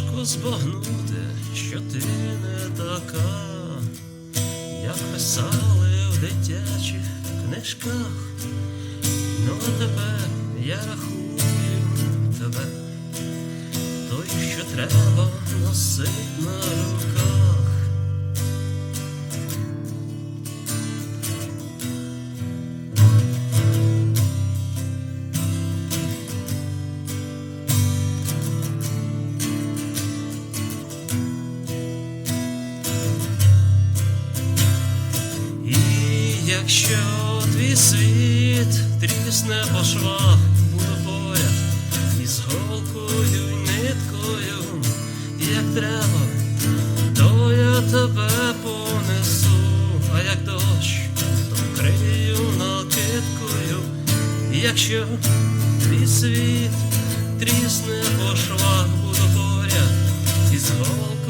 можу збагнути, що ти не така, як писали в дитячих книжках. Ну а тебе я рахую тебе, той, що треба носить на руках. Якщо твій світ трісне по швах, буду поряд із голкою й ниткою, як треба, то я тебе понесу, а як дощ, то вкрию накидкою, якщо твій світ трісне по швах, буду поряд із голкою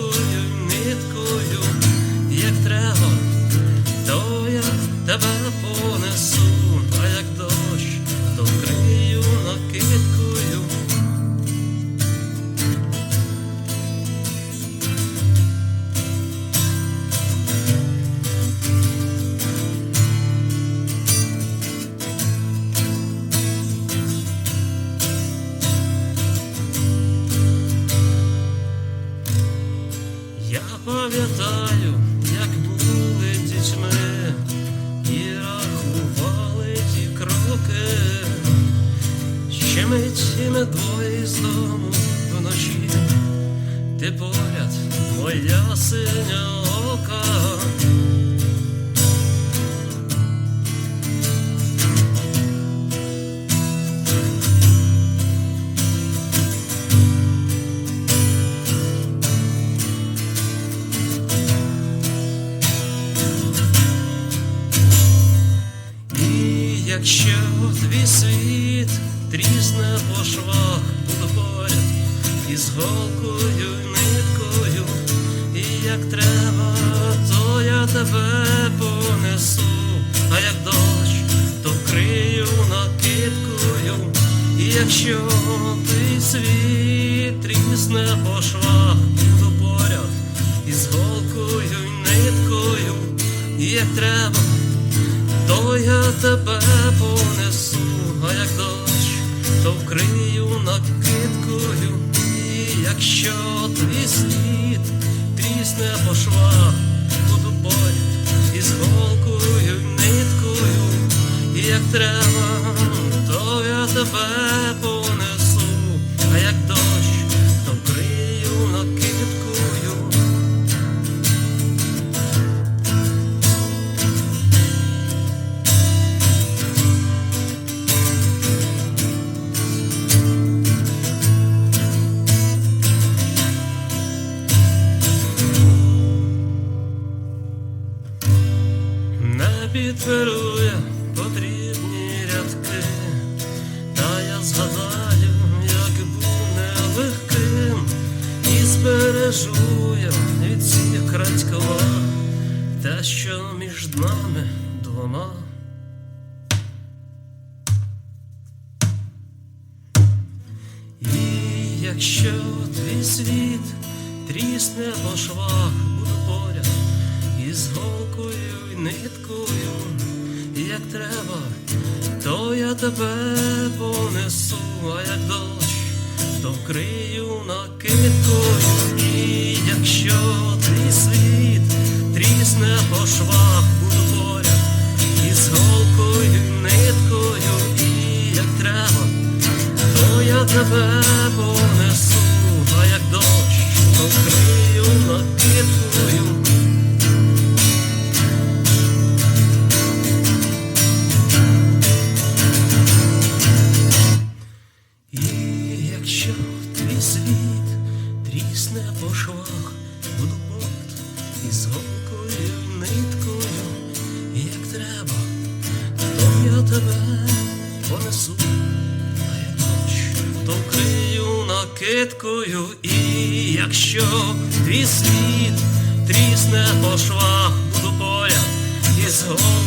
ми двоє з дому вночі, ти поряд, моя синя ока. Якщо твій світ по швах, буду поряд із голкою й ниткою, і як треба, то я тебе понесу, а як дощ, то вкрию накидкою, і якщо твій світ трісне по швах, буду поряд із голкою й ниткою, і як треба то я тебе понесу, а як дощ, то вкрию накидкою, і якщо твій світ трісне по швах, буду поряд із голкою ниткою, і як треба, то я тебе понесу, не підберує потрібні рядки, та я згадаю, як був нелегким, і збережу я від всіх крадькова, те, що між нами двома. І якщо твій світ трісне по швах, із голкою й ниткою, як треба, то я тебе понесу, а як дощ, то вкрию накидкою, і якщо твій світ трісне по швах, буду поряд із голкою й ниткою, і як треба, то я тебе я тебе понесу, а як хоч, то вкрию накидкою, і якщо твій світ трісне по швах буду поряд із головою.